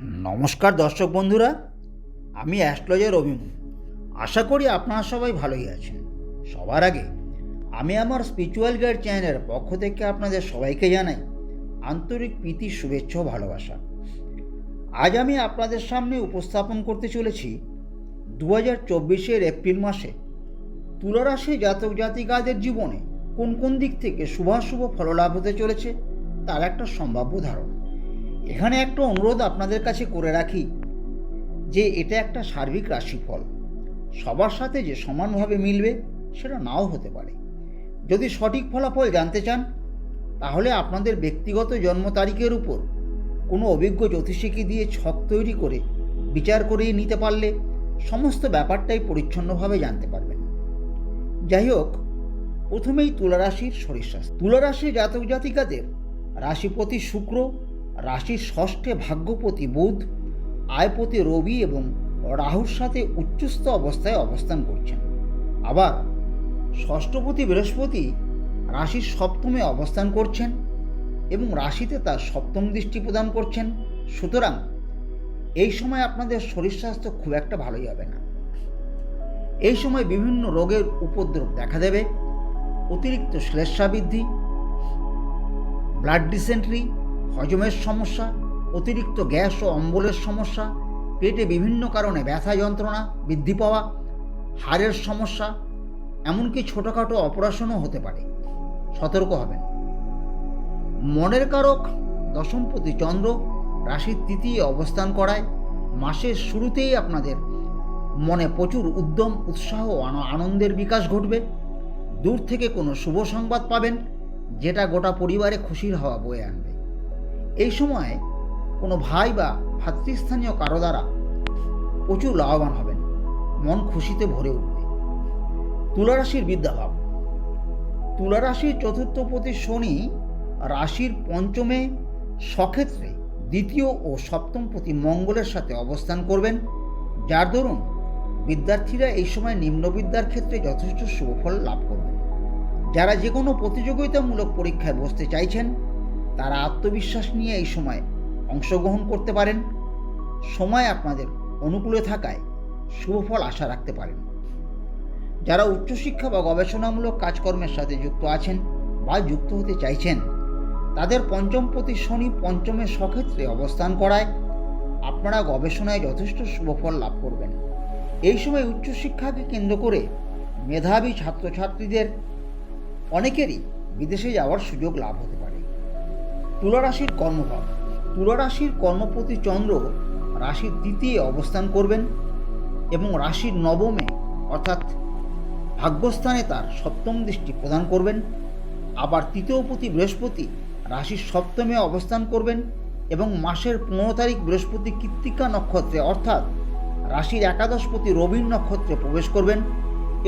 নমস্কার দর্শক বন্ধুরা, আমি অ্যাস্ট্রোলজার অভিমু। আশা করি আপনারা সবাই ভালোই আছেন। সবার আগে, আমি আমার স্পিরিচুয়াল গাইড চ্যানেলের পক্ষ থেকে আপনাদের সবাইকে জানাই আন্তরিক প্রীতি, শুভেচ্ছা ও ভালোবাসা। আজ আমি আপনাদের সামনে উপস্থাপন করতে চলেছি দু হাজার চব্বিশের এপ্রিল মাসে তুলারাশি জাতক জাতিকাদের জীবনে কোন কোন দিক থেকে শুভাশুভ ফললাভ হতে চলেছে, তার একটা সম্ভাব্য ধারণা এখানে একটা অনুরোধ আপনাদের কাছে করে রাখি যে এটা একটা সার্বিক রাশিফল। সবার সাথে যে সমানভাবে মিলবে সেটা নাও হতে পারে। যদি সঠিক ফলাফল জানতে চান, তাহলে আপনাদের ব্যক্তিগত জন্ম তারিখের উপর কোনো অভিজ্ঞ জ্যোতিষীকে দিয়ে ছক তৈরি করে বিচার করিয়ে নিতে পারলে সমস্ত ব্যাপারটাই পরিচ্ছন্নভাবে জানতে পারবেন। যাই হোক, প্রথমেই তুলারাশির শরীর স্বাস্থ্য তুলারাশির জাতক জাতিকাদের রাশিপতি শুক্র রাশির ষষ্ঠে ভাগ্যপতি বুধ, আয়পতি রবি এবং রাহুর সাথে উচ্চস্থ অবস্থায় অবস্থান করছেন। আবার ষষ্ঠপতি বৃহস্পতি রাশির সপ্তমে অবস্থান করছেন এবং রাশিতে তার সপ্তম দৃষ্টি প্রদান করছেন। সুতরাং এই সময় আপনাদের শরীর স্বাস্থ্য খুব একটা ভালোই হবে না। এই সময় বিভিন্ন রোগের উপদ্রব দেখা দেবে। অতিরিক্ত শ্লেষা বৃদ্ধি, ব্লাড ডিসেন্ট্রি হজমের সমস্যা, অতিরিক্ত গ্যাস ও অম্বলের সমস্যা, পেটে বিভিন্ন কারণে ব্যথা যন্ত্রণা বৃদ্ধি পাওয়া, হাড়ের সমস্যা, এমনকি ছোটোখাটো অপারেশনও হতে পারে। সতর্ক হবেন। মনের কারক দশমপতি চন্দ্র রাশির তৃতীয় অবস্থান করায় মাসের শুরুতেই আপনাদের মনে প্রচুর উদ্যম, উৎসাহ আনন্দের বিকাশ ঘটবে। দূর থেকে কোনো শুভ সংবাদ পাবেন, যেটা গোটা পরিবারে খুশির হওয়া বয়ে আনবে। এই সময় কোনো ভাই বা ভাতৃস্থানীয় কারও দ্বারা প্রচুর লাভবান হবেন। মন খুশিতে ভরে উঠবে। তুলারাশির বিদ্যাভাব। তুলারাশির চতুর্থপতি শনি রাশির পঞ্চমে সক্ষেত্রে দ্বিতীয় ও সপ্তম প্রতি মঙ্গলের সাথে অবস্থান করবেন। যার দরুন বিদ্যার্থীরা এই সময় নিম্নবিদ্যার ক্ষেত্রে যথেষ্ট সুফল লাভ করবেন। যারা যে কোনো প্রতিযোগিতামূলক পরীক্ষায় বসতে চাইছেন তারা আত্মবিশ্বাস নিয়ে এই সময় অংশগ্রহণ করতে পারেন। সময় আপনাদের অনুকূলে থাকায় শুভফল আশা রাখতে পারেন। যারা উচ্চশিক্ষা বা গবেষণামূলক কাজকর্মের সাথে যুক্ত আছেন বা যুক্ত হতে চাইছেন, তাদের পঞ্চম প্রতি শনি পঞ্চমের সক্ষেত্রে অবস্থান করায় আপনারা গবেষণায় যথেষ্ট শুভফল লাভ করবেন। এই সময় উচ্চশিক্ষাকে কেন্দ্র করে মেধাবী ছাত্রছাত্রীদের অনেকেরই বিদেশে যাওয়ার সুযোগ লাভ হতে তুলারাশির কর্মভাব। তুলারাশির কর্মপতি চন্দ্র রাশির তৃতীয় অবস্থান করবেন এবং রাশির নবমে, অর্থাৎ ভাগ্যস্থানে তার সপ্তম দৃষ্টি প্রদান করবেন। আবার তৃতীয়পতি বৃহস্পতি রাশির সপ্তমে অবস্থান করবেন এবং মাসের পনেরো তারিখ বৃহস্পতি কৃত্তিকা নক্ষত্রে, অর্থাৎ রাশির একাদশপতি রবির নক্ষত্রে প্রবেশ করবেন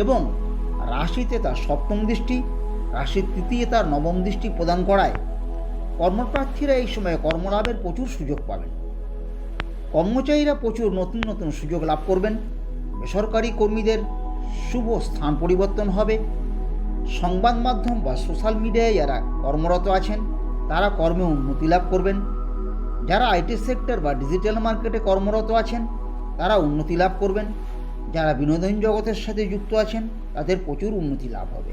এবং রাশিতে তার সপ্তম দৃষ্টি, রাশির তৃতীয় তার নবম দৃষ্টি প্রদান করায় কর্মপ্রার্থীরা এই সময়ে কর্মলাভের প্রচুর সুযোগ পাবেন। কর্মচারীরা প্রচুর নতুন নতুন সুযোগ লাভ করবেন। বেসরকারি কর্মীদের শুভ স্থান পরিবর্তন হবে। সংবাদ মাধ্যম বা সোশ্যাল মিডিয়ায় যারা কর্মরত আছেন, তারা কর্মে উন্নতি লাভ করবেন। যারা আইটি সেক্টর বা ডিজিটাল মার্কেটে কর্মরত আছেন, তারা উন্নতি লাভ করবেন। যারা বিনোদন জগতের সাথে যুক্ত আছেন, তাদের প্রচুর উন্নতি লাভ হবে।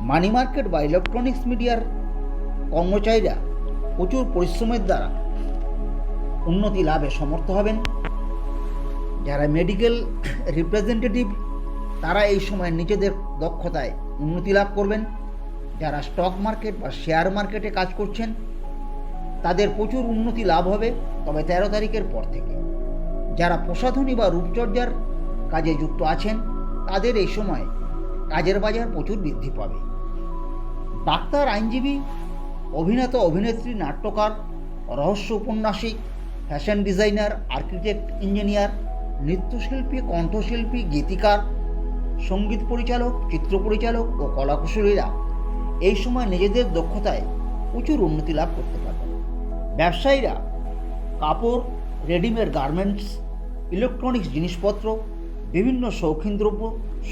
মানি মার্কেট বা ইলেকট্রনিক্স মিডিয়ার কর্মচারীরা প্রচুর পরিশ্রমের দ্বারা উন্নতি লাভে সমর্থ হবেন। যারা মেডিকেল রিপ্রেজেন্টেটিভ তারা এই সময় নিজেদের দক্ষতায় উন্নতি লাভ করবেন। যারা স্টক মার্কেট বা শেয়ার মার্কেটে কাজ করছেন, তাদের প্রচুর উন্নতি লাভ হবে তবে তেরো তারিখের পর থেকে। যারা প্রসাধনী বা রূপচর্যার কাজে যুক্ত আছেন, তাদের এই সময় কাজের বাজার প্রচুর বৃদ্ধি পাবে। ডাক্তার আইনজীবী অভিনেতা অভিনেত্রী, নাট্যকার, রহস্য উপন্যাসিক ফ্যাশন ডিজাইনার আর্কিটেক্ট ইঞ্জিনিয়ার নৃত্যশিল্পী, কণ্ঠশিল্পী, গীতিকার, সংগীত পরিচালক, চিত্র পরিচালক ও কলাকুশলীরা এই সময় নিজেদের দক্ষতায় প্রচুর উন্নতি লাভ করতে পারবেন। ব্যবসায়ীরা কাপড়, রেডিমেড গার্মেন্টস, ইলেকট্রনিক্স জিনিসপত্র, বিভিন্ন শৌখিন দ্রব্য,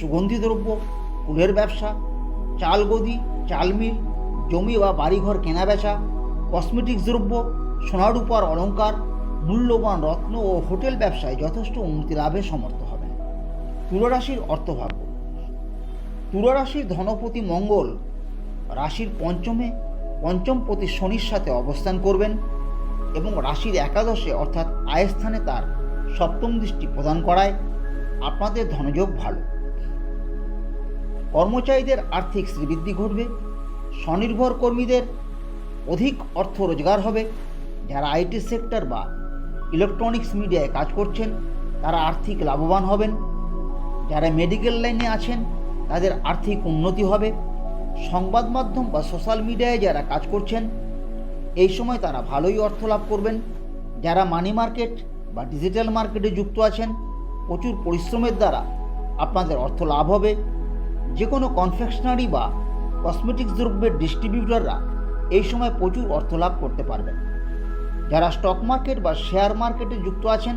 সুগন্ধি দ্রব্য, ফুলের ব্যবসা চাল গদি চাল মিল জমি বা বাড়িঘর কেনাবেচা, কসমেটিক্স দ্রব্য, সোনারূপার অলঙ্কার মূল্যবান রত্ন ও হোটেল ব্যবসায় যথেষ্ট উন্নতি লাভে সমর্থ হবেন তুলারাশির অর্থভাগ্য। তুলারাশির ধনপতি মঙ্গল রাশির পঞ্চমে পঞ্চম পতি শনির সাথে অবস্থান করবেন এবং রাশির একাদশে অর্থাৎ আয়স্থানে তার সপ্তম দৃষ্টি প্রদান করায় আপনাদের ধনযোগ ভালো। কর্মচারীদের আর্থিক শ্রীবৃদ্ধি ঘটবে। স্বনির্ভর কর্মীদের অধিক অর্থ রোজগার হবে। যারা আইটি সেক্টর বা ইলেকট্রনিক্স মিডিয়ায় কাজ করছেন, তারা আর্থিক লাভবান হবেন। যারা মেডিকেল লাইনে আছেন, তাদের আর্থিক উন্নতি হবে। সংবাদ মাধ্যম বা সোশ্যাল মিডিয়ায় যারা কাজ করছেন, এই সময় তারা ভালোই অর্থ লাভ করবেন। যারা মানি মার্কেট বা ডিজিটাল মার্কেটে যুক্ত আছেন, প্রচুর পরিশ্রমের দ্বারা আপনাদের অর্থ লাভ হবে। যে কোনো কনফেকশনারি বা কসমেটিক্স দ্রব্যের ডিস্ট্রিবিউটররা এই সময় প্রচুর অর্থ লাভ করতে পারবেন। যারা স্টক মার্কেট বা শেয়ার মার্কেটে যুক্ত আছেন,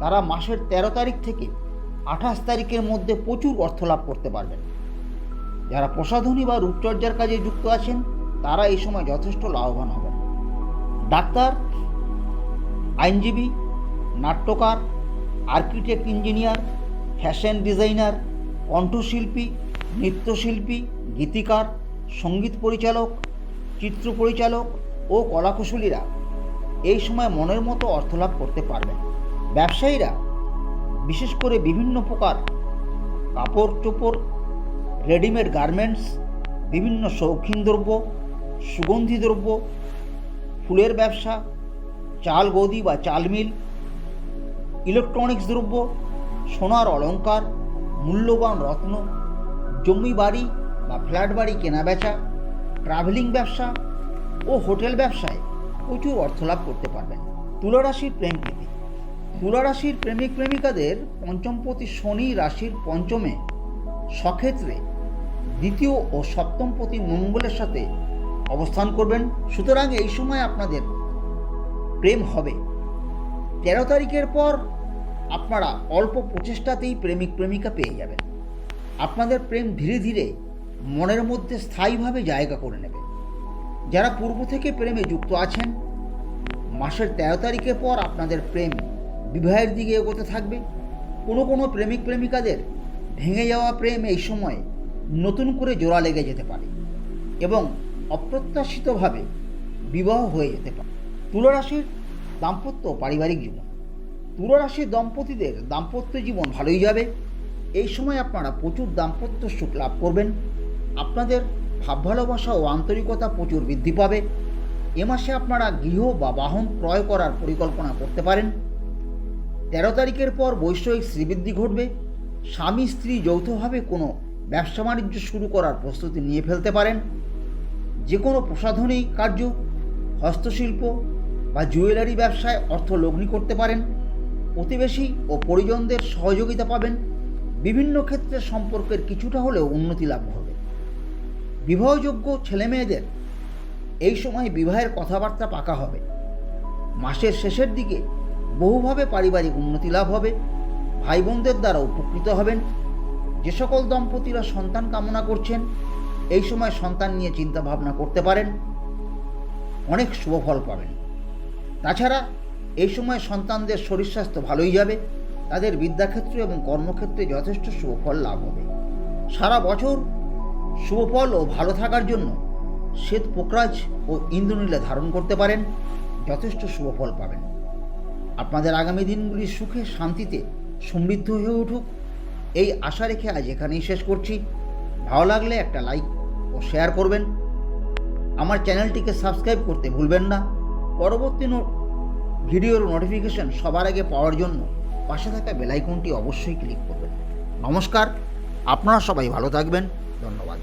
তারা মাসের ১৩ তারিখ থেকে আঠাশ তারিখের মধ্যে প্রচুর অর্থ লাভ করতে পারবেন। যারা প্রসাধনী বা রূপচর্যার কাজে যুক্ত আছেন, তারা এই সময় যথেষ্ট লাভবান হবেন। ডাক্তার, আইনজীবী, নাট্যকার, আর্কিটেক্ট ইঞ্জিনিয়ার, ফ্যাশন ডিজাইনার, কণ্ঠশিল্পী, নৃত্যশিল্পী, গীতিকার সংগীত পরিচালক, চিত্র পরিচালক ও কলাকুশলীরা এই সময় মনের মতো অর্থলাভ করতে পারবেন। ব্যবসায়ীরা, বিশেষ করে বিভিন্ন প্রকার কাপড় চোপড়, রেডিমেড গার্মেন্টস, বিভিন্ন শৌখিন দ্রব্য, সুগন্ধি দ্রব্য, ফুলের ব্যবসা, চাল গদি বা চাল মিল, ইলেকট্রনিক্স দ্রব্য, সোনার অলংকার, মূল্যবান রত্ন, জমি বাড়ি বা ফ্ল্যাট বাড়ি কেনা বেচা ট্রাভেলিং ব্যবসা ও হোটেল ব্যবসায় প্রচুর অর্থ লাভ করতে পারবেন। তুলারাশির প্রেম প্রীতি তুলারাশির প্রেমিক প্রেমিকাদের পঞ্চমপতি শনি রাশির পঞ্চমে সক্ষেত্রে দ্বিতীয় ও সপ্তমপতি মঙ্গলের সাথে অবস্থান করবেন। সুতরাং এই সময় আপনাদের প্রেম হবে। তেরো তারিখের পর আপনারা অল্প প্রচেষ্টাতেই প্রেমিক প্রেমিকা পেয়ে যাবেন। আপনাদের প্রেম ধীরে ধীরে মনের মধ্যে স্থায়ীভাবে জায়গা করে নেবে। যারা পূর্ব থেকে প্রেমে যুক্ত আছেন, মাসের তেরো তারিখের পর আপনাদের প্রেম বিবাহের দিকে এগোতে থাকবে। কোনো কোনো প্রেমিক প্রেমিকাদের ভেঙে যাওয়া প্রেম এই সময় নতুন করে জোড়া লেগে যেতে পারে এবং অপ্রত্যাশিতভাবে বিবাহ হয়ে যেতে পারে। তুলারাশির দাম্পত্য পারিবারিক জীবন। তুলারাশির দম্পতিদের দাম্পত্য জীবন ভালোই যাবে। এই সময় আপনারা প্রচুর দাম্পত্য সুখ লাভ করবেন। আপনাদের ভাব ভালোবাসা ও আন্তরিকতা প্রচুর বৃদ্ধি পাবে। এ মাসে আপনারা গৃহ বা বাহন ক্রয় করার পরিকল্পনা করতে পারেন। তেরো তারিখের পর বৈষয়িক শ্রীবৃদ্ধি ঘটবে। স্বামী স্ত্রী যৌথভাবে কোনো ব্যবসা বাণিজ্য শুরু করার প্রস্তুতি নিয়ে ফেলতে পারেন। যে কোনো প্রসাধনী কার্য, হস্তশিল্প বা জুয়েলারি ব্যবসায় অর্থ লগ্নি করতে পারেন। প্রতিবেশী ও পরিজনদের সহযোগিতা পাবেন। বিভিন্ন ক্ষেত্রে সম্পর্কের কিছুটা হলেও উন্নতি লাভ হবে। বিবাহযোগ্য ছেলেমেয়েদের এই সময় বিবাহের কথাবার্তা পাকা হবে। মাসের শেষের দিকে বহুভাবে পারিবারিক উন্নতি লাভ হবে। ভাই বোনদের দ্বারা উপকৃত হবেন। যে সকল দম্পতিরা সন্তান কামনা করছেন, এই সময় সন্তান নিয়ে চিন্তা ভাবনা করতে পারেন। অনেক শুভ ফল পাবেন। তাছাড়া এই সময় সন্তানদের শরীর স্বাস্থ্য ভালোই যাবে। তাদের বিদ্যাক্ষেত্র এবং কর্মক্ষেত্রে যথেষ্ট শুভফল লাভ হবে। সারা বছর শুভফল ও ভালো থাকার জন্য শ্বেত পোকরাজ ও ইন্দ্রনীলা ধারণ করতে পারেন। যথেষ্ট শুভফল পাবেন। আপনাদের আগামী দিনগুলি সুখে, শান্তিতে, সমৃদ্ধ হয়ে উঠুক। এই আশা রেখে আজ এখানেই শেষ করছি। ভালো লাগলে একটা লাইক ও শেয়ার করবেন। আমার চ্যানেলটিকে সাবস্ক্রাইব করতে ভুলবেন না। পরবর্তী ভিডিওর নোটিফিকেশন সবার আগে পাওয়ার জন্য পাশে থাকা বেলাইকনটি অবশ্যই ক্লিক করবেন। নমস্কার, আপনারা সবাই ভালো থাকবেন। ধন্যবাদ